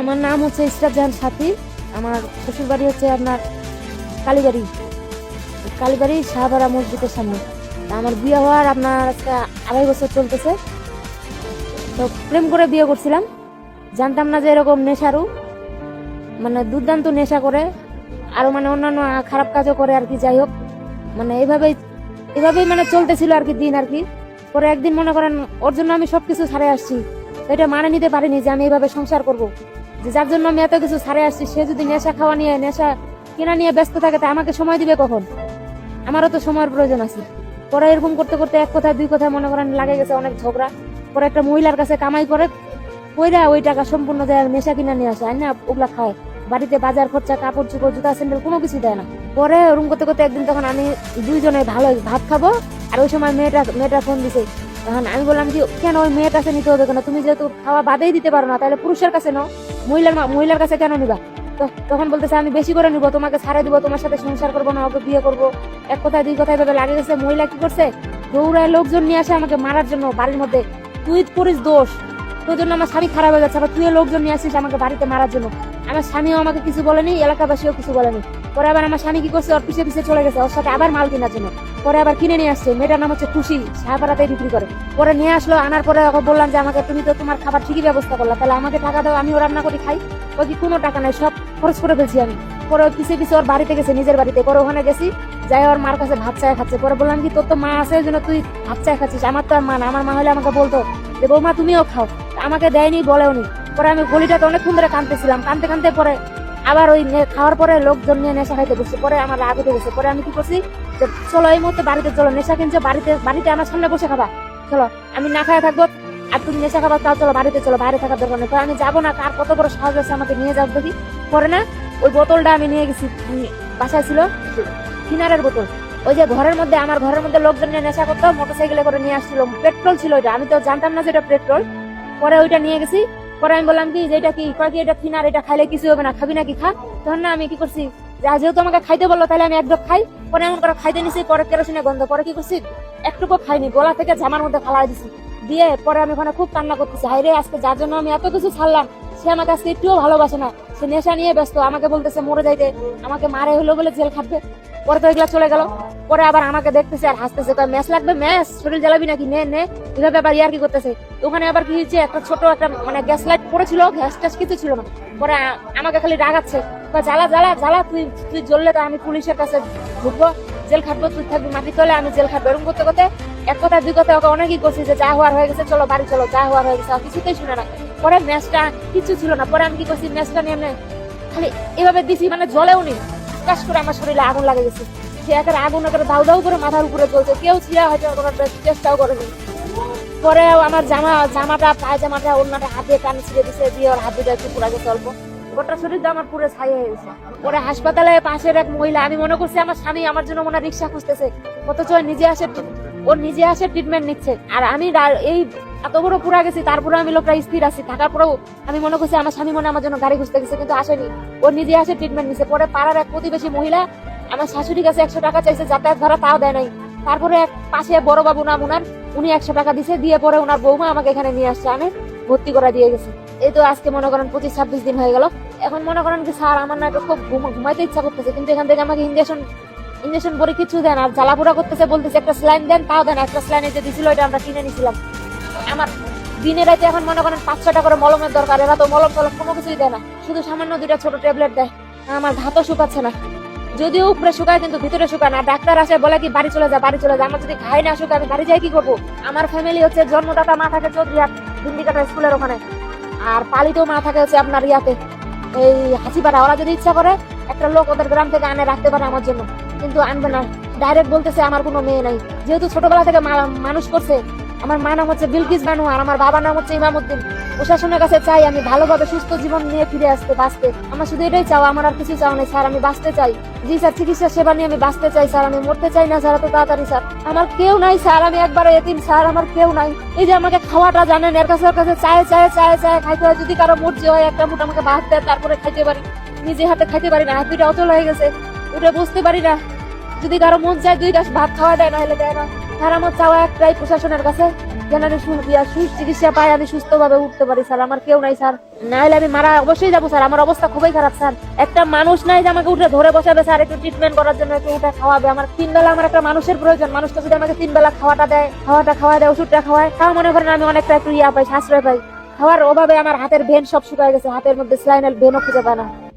আমার নাম হচ্ছে ইসরাত জাহান সাথী। আমার শ্বশুর বাড়ি হচ্ছে আপনার কালীবাড়ি। কালীবাড়ি শাহবাড়া মসজিদের সামনে। আমার বিয়ে হওয়ার আপনার আজকে আড়াই বছর চলতেছে। তো প্রেম করে বিয়ে করছিলাম। জানতাম না যে এরকম নেশারু। মানে দুর্দান্ত নেশা করে। আরও মানে অন্যান্য খারাপ কাজও করে আর কি, যাই হোক। মানে এইভাবেই এভাবেই মানে চলতেছিল আর কি দিন আর কি। পরে একদিন মনে করেন ওর জন্য আমি সবকিছু ছাড়ে আসছি। এটা মানে নিতে পারিনি যে আমি এইভাবে সংসার করব। যে যার জন্য আমি এত কিছু ছাড়ে আসছি, সে যদি নেশা খাওয়া নিয়ে, নেশা কেনা নিয়ে ব্যস্ত থাকে, তা আমাকে সময় দিবে কখন? আমারও তো সময়ের প্রয়োজন আছে। পরে এরকম করতে করতে এক কথা দুই কথা মনে করেন লাগে গেছে অনেক ঝগড়া। পরে একটা মহিলার কাছে কামাই করে, কইরা ওই টাকা সম্পূর্ণ দেয় নেশা কিনা নিয়ে আসে। না ওগুলা খায়। বাড়িতে বাজার খরচা, কাপড় চোপড়, জুতা, স্যান্ডেল, কোনো কিছু দেয় না। পরে ওরকম করতে করতে একদিন তখন আমি দুইজনে ভালো ভাত খাব, আর ওই সময় মেয়েটা মেয়েটা ফোন দিছে তখন আমি বললাম যে, কেন ওই মেয়ের কাছে নিতে হবে কেন? তুমি যেহেতু খাওয়া বাদেই দিতে পারো না, তাহলে পুরুষের কাছে নাও। মহিলার মহিলার কাছে কেন নিবা? তো তখন বলতেছে, আমি বেশি করে নিবো, তোমাকে ছাড়ে দিব, তোমার সাথে সংসার করব না, ওকে বিয়ে করব। এক কথায়, দুই কথায় ভাবে লাগে গেছে মহিলা কি করছে? দৌড়ায় লোকজন নিয়ে আসে আমাকে মারার জন্য বাড়ির মধ্যে। তুই করিস দোষ। তোর জন্য আমার স্বামী খারাপ হয়ে যাচ্ছে, আবার তুই লোকজন নিয়ে আসিস আমাকে বাড়িতে মারার জন্য। আমার স্বামীও আমাকে কিছু বলেনি, এলাকাবাসীও কিছু বলেনি। পরে আবার আমার স্বামী কি করছে? ওর পিছিয়ে পিছিয়ে চলে গেছে, ওর সাথে আবার মাল কেনার জন্য। পরে আবার কিনে নিয়ে আসছে। মেয়েটার নাম হচ্ছে খুশি সাহাপাড়াতে বিক্রি করে। পরে নিয়ে আসলো, আনার পরে ওকে বললাম যে, আমাকে তুমি তো তোমার খাবার ঠিকই ব্যবস্থা করলা, তাহলে আমাকে টাকা দাও, আমিও রান্না করে, খাই। ওই কি, কোনো টাকা নাই, সব খরচ করে ফেলছি আমি। পরে ওর পিছিয়ে পিছিয়ে ওর বাড়িতে গেছে, নিজের বাড়িতে। পরে ওখানে গেছি, যাই ওর মার কাছে ভাত চায় খাচ্ছে। পরে বললাম কি, তোর তো মা আছে, ওই জন্য তুই ভাত চায় খাচ্ছিস। আমার তো আর মা না, আমার মা হলে আমাকে বলতো যে, বৌমা, তুমিও খাও। আমাকে দেয়নি বলেও নি পরে আমি গলিটাতে অনেকক্ষণ ধরে কাঁদতেছিলাম। কাঁদতে কাঁদতে পরে আবার ওই খাওয়ার পরে লোকজন নিয়ে নেশা খাইতে বসছে পরে আমার রাগ উঠে গেছে। পরে আমি কি করছি যে, চলো এই মুহূর্তে বাড়িতে, চলো, নেশা কিনছো, বাড়িতে বাড়িতে আমার সামনে বসে খাবা। চলো, আমি না খায় থাকব, আর তুমি নেশা খাবার তাও চলো, বাড়িতে চলো, বাইরে থাকার দরকার নেই। আমি যাব না, কার কত বড় সাহস আছে আমাকে নিয়ে যাব দেখি। পরে না, ওই বোতলটা আমি নিয়ে গেছি বাসায় ছিল, কিনারের বোতল। ওই যে ঘরের মধ্যে, আমার ঘরের মধ্যে লোকজন নিয়ে নেশা করতো, মোটরসাইকেলে করে নিয়ে আসছিল, পেট্রোল ছিল ওইটা। আমি তো জানতাম না যে এটা পেট্রোল। পরে ওইটা নিয়ে গেছি পরে আমি বললাম কি, যে এটা কি? কয় কি, এটা কিনার এটা খাইলে কিছু হবে না? খাবি নাকি? খা। তখন না, আমি কি করছি? যেহেতু আমাকে খাইতে বলল, তাহলে আমি একদম খাই। পরে এমন করে খাইতে নিছি, পরে কেরোসিনে গন্ধ। পরে কি করছি? একটুকু খাইনি, গলা থেকে জামার মধ্যে ফালাই দিছি। দিয়ে পরে আমি ওখানে খুব কান্না করতেছি। হাই রে, আজকে যার জন্য আমি এত কিছু ছাড়লাম, সে আমাকে আজকে একটুও ভালোবাসে না। সে নেশা নিয়ে ব্যস্ত, আমাকে বলতেছে মরে যাইতে। আমাকে মারে হলো বলে জেল খাটবে। পরে তো এগুলা চলে গেল। পরে আবার আমাকে দেখতেছে আর হাসতেছে, কয়, ম্যাচ লাগবে, ম্যাচ? শরীর জ্বালাবি নাকি? নে নে। এভাবে আবার ইয়ার কি করতেছে? ওখানে আবার কি হয়েছে? একটা ছোট একটা মানে গ্যাস লাইট পড়েছিল গ্যাস ট্যাস কিছু ছিল না। পরে আমাকে খালি রাগাচ্ছে। জ্বালা জ্বালা জ্বালা, তুই তুই জ্বললে তো আমি পুলিশের কাছে ঢুকবো, জেল খাটবো, তুই থাকবি মাটি তলে, আমি জেল খাটবো, এরকম করতে করতে এক কথা, দুই কথা ওকে অনেকই করছি যে যা হওয়ার হয়ে গেছে, চলো বাড়ি চলো, যা হওয়ার হয়ে গেছে কিছুতেই শুনে না। পরে ম্যাচটা কিছু ছিল না, পরে আমি কি করছি, ম্যাচটা নিয়ে খালি এভাবে দিছি মানে জলেও নি কাশ করে আমার শরীরে আগুন লাগে গেছে। সে একের আগুন একটা দাউ দাউ করে মাথার উপরে চলছে কেউ ছিঁড়া হয়তো চেষ্টাও করেনি। পরে আমার জামা, জামাটা, পায়জামাটা অন্যটা হাতে টান ছিঁড়ে দিছে, দিয়ে ওর হাত দুটো একটু পুরা গেছে অল্প। গোটা শরীরটা আমার পুরো ছাই হয়ে গেছে। পরে হাসপাতালে পাশের এক মহিলা, আমি মনে করছি আমার স্বামী আমার জন্য মনে রিক্সা খুঁজতেছে, অথচ নিজে আসে ওর নিজে আসে ট্রিটমেন্ট নিচ্ছে। আর আমি এই এত বড় পুরা গেছি তারপরে আমি লোকটা স্থির আছি। থাকার পরেও আমি মনে করছি আমার স্বামী মনে আমার জন্য গাড়ি খুঁজতে গেছে, কিন্তু আসেনি। ও নিজে আসে ট্রিটমেন্ট নিচ্ছে পরে পাড়ার এক প্রতিবেশী মহিলা আমার শাশুড়ির কাছে একশো টাকা চাইছে, যাতায়াত ভাড়া তাও দেয় নাই। তারপরে এক পাশে বড় বাবু নাম উনার, উনি একশো টাকা দিছে, দিয়ে পরে উনার বৌমা আমাকে এখানে নিয়ে আসছে, আমি ভর্তি করা দিয়ে গেছে। এই তো আজকে মনে করেন পঁচিশ ছাব্বিশ দিন হয়ে গেল। এখন মনে করেন কি, স্যার, আমার না খুব ঘুম- ঘুমাইতে ইচ্ছা করতেছে, কিন্তু এখান থেকে আমাকে ইঞ্জেকশন ইঞ্জেকশন করে কিছু দেন, আর জ্বালাপোড়া করতেছে, বলতেছে একটা স্লাইন দেন, তাও দেন, একটা স্লাইনে যে দিছিল এটা আমরা কিনে নিছিলাম। আমার দিনে রাতে এখন মনে করেন পাঁচ ছটা করে মলমের দরকার, এরা তো মলম টলম কোনো কিছুই দেয় না, শুধু সামান্য দুইটা ছোট ট্যাবলেট দেয় আমার হাতও শুকাচ্ছে না। যদিও উপরে শুকায়, কিন্তু ভিতরে শুকায় না। ডাক্তার আসে, বলে কি, বাড়ি চলে যা, বাড়ি চলে যা। আমার যদি ঘাই না শুকায় আমি বাড়ি যাই কি করব? আমার ফ্যামিলি হচ্ছে জন্মদাতা, মা থাকে চৌধুরীহাট দিন্ডিকাটা স্কুলের ওখানে। আর পালিতেও মা থাকে হচ্ছে আপনার ইয়াতে, এই হাসিপাড়া। ওরা যদি ইচ্ছা করে, একটা লোক ওদের গ্রাম থেকে আনে, রাখতে পারে আমার জন্য। কিন্তু আনবে না। ডাইরেক্ট বলতেছে, আমার কোনো মেয়ে নাই। যেহেতু ছোটবেলা থেকে মানুষ করছে আমার মা নাম হচ্ছে বিলকিস বানু আর আমার বাবার নাম হচ্ছে ইমামুদ্দিন। প্রশাসনের কাছে চাই আমি ভালোভাবে সুস্থ জীবন নিয়ে ফিরে আসতে, বাঁচতে। আমার শুধু এটাই চাও আমার আর কিছু চাও নেই, স্যার, আমি বাঁচতে চাই। জি, স্যার, চিকিৎসা সেবা নিয়ে আমি বাঁচতে চাই, স্যার, আমি মরতে চাই না, স্যার, এত তাড়াতাড়ি, স্যার। আমার কেউ নাই, স্যার, আমি একবার এতিম, স্যার, আমার কেউ নাই। এই যে আমাকে খাওয়াটা জানেন, এর কাছে কাছে চায়ে চায়ে চায়ে চায়ে খাইতে হয়, যদি কারও মর্জি হয়, একটা মুঠ আমাকে ভাত দেয়, তারপরে খাইতে পারি। নিজে হাতে খাইতে পারি না, হাত অচল হয়ে গেছে। ওটা বুঝতে পারি না। যদি কারও মন চায় দুই গাছ ভাত খাওয়া দেয় না হলে দেয় না। আর আমার চাওয়া একটাই প্রশাসনের কাছে। যেন আমি চিকিৎসা পাই, আমি সুস্থভাবে উঠতে পারি, স্যার। আমার কেউ নাই, স্যার। না হলে আমি মারা অবশ্যই যাব, স্যার। আমার অবস্থা খুবই খারাপ, স্যার। একটা মানুষ নাই যে আমাকে উঠে ধরে বসাবে, স্যার। একটু ট্রিটমেন্ট করার জন্য একটু উঠে খাওয়াবে। আমার তিন বেলা আমার একটা মানুষের প্রয়োজন। মানুষটা যদি আমাকে তিন বেলা খাওয়াটা দেয়, খাওয়াটা খাওয়া দেয়, ওষুধটা খাওয়ায়, তাও মনে করেন আমি অনেকটা একটু ইয়া পাই, সাশ্রয় পাই। খাওয়ার অভাবে আমার হাতের ভেন সব শুকায় গেছে। হাতের মধ্যে স্লাইনাল ভেনও খুঁজে পায় না।